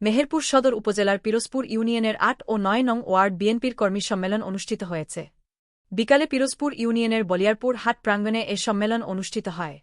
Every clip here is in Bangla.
মেহেরপুর সদর উপজেলার পিরোজপুর ইউনিয়নের আট ও নয় নং ওয়ার্ড বিএনপির কর্মী সম্মেলন অনুষ্ঠিত হয়েছে। বিকালে পিরোজপুর ইউনিয়নের বলিয়ারপুর হাট প্রাঙ্গণে এ সম্মেলন অনুষ্ঠিত হয়।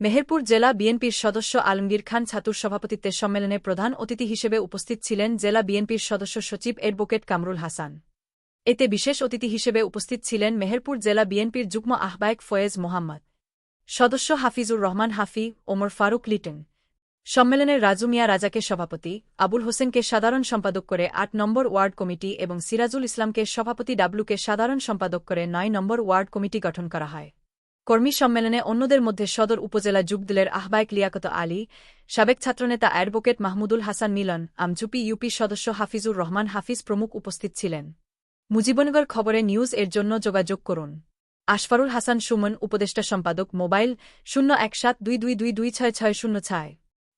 মেহেরপুর জেলা বিএনপির সদস্য আলমগীর খান ছাতুর সভাপতিত্বে সম্মেলনে প্রধান অতিথি হিসেবে উপস্থিত ছিলেন জেলা বিএনপির সদস্য সচিব অ্যাডভোকেট কামরুল হাসান। এতে বিশেষ অতিথি হিসেবে উপস্থিত ছিলেন মেহেরপুর জেলা বিএনপির যুগ্ম আহ্বায়ক ফয়েজ মোহাম্মদ। সদস্য হাফিজুর রহমান হাফি, ওমর ফারুক লিটন। সম্মেলনের রাজু মিয়া রাজাকে সভাপতি, আবুল হোসেনকে সাধারণ সম্পাদক করে আট নম্বর ওয়ার্ড কমিটি এবং সিরাজুল ইসলামকে সভাপতি ডাবলুকে সাধারণ সম্পাদক করে নয় নম্বর ওয়ার্ড কমিটি গঠন করা হয়। কর্মী সম্মেলনে অন্যদের মধ্যে সদর উপজেলা যুগদলের আহ্বায়ক লিয়াকত আলী, সাবেক ছাত্রনেতা অ্যাডভোকেট মাহমুদুল হাসান মিলন আমচুপি ইউপি সদস্য হাফিজুর রহমান হাফিজ প্রমুখ উপস্থিত ছিলেন। মুজিবনগর খবরে নিউজ এর জন্য যোগাযোগ করুন। আশফারুল হাসান সুমন, উপদেষ্টা সম্পাদক, মোবাইল শূন্য এক সাত দুই দুই দুই দুই ছয় ছয় শূন্য ছয়।